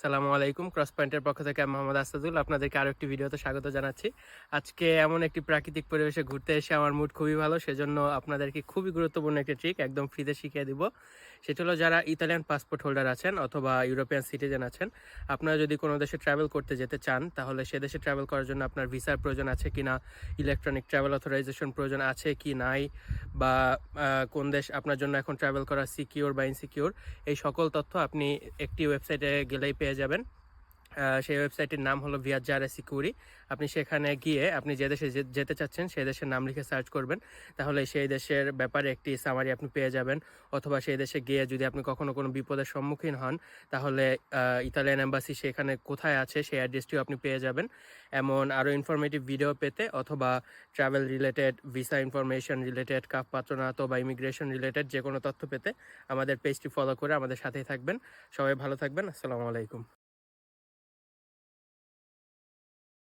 সালামু আলাইকুম। ক্রস পয়েন্টের পক্ষ থেকে আমি মোহাম্মদ আসাদুল আপনাদেরকে আরও একটি ভিডিওতে স্বাগত জানাচ্ছি। আজকে এমন একটি প্রাকৃতিক পরিবেশে ঘুরতে এসে আমার মুড খুবই ভালো, সেজন্য আপনাদেরকে খুবই গুরুত্বপূর্ণ একটি ট্রিক একদম ফ্রিতে শিখিয়ে দিব। সেটা হলো যারা ইতালিয়ান পাসপোর্ট হোল্ডার আছেন অথবা ইউরোপিয়ান সিটিজেন আছেন, আপনারা যদি কোনো দেশে ট্রাভেল করতে যেতে চান, তাহলে সে দেশে ট্রাভেল করার জন্য আপনার ভিসার প্রয়োজন আছে কি না ইলেকট্রনিক ট্রাভেল অথরাইজেশন প্রয়োজন আছে কি নাই বা কোন দেশ আপনার জন্য এখন ট্রাভেল করা সিকিওর বা ইনসিকিওর এই সকল তথ্য আপনি একটি ওয়েবসাইটে গেলেই পেয়ে যাবেন। সেই ওয়েবসাইটের নাম হলো ভিয়াজারে সিকিউরি। আপনি সেখানে গিয়ে আপনি যে দেশে যেতে চাচ্ছেন, সেই দেশের নাম লিখে সার্চ করবেন। তাহলে সেই দেশের ব্যাপারে একটি সামারি আপনি পেয়ে যাবেন। অথবা সেই দেশে গিয়ে যদি আপনি কখনো কোনো বিপদের সম্মুখীন হন, তাহলে ইতালিয়ান এম্বাসি সেখানে কোথায় আছে, সেই অ্যাড্রেসটিও আপনি পেয়ে যাবেন। এমন আরও ইনফরমেটিভ ভিডিও পেতে অথবা travel related visa information related cup পাত্রনাত বা ইমিগ্রেশন রিলেটেড যে কোনো তথ্য পেতে আমাদের পেজটি ফলো করে আমাদের সাথেই থাকবেন। সবাই ভালো থাকবেন। আসসালামু আলাইকুম।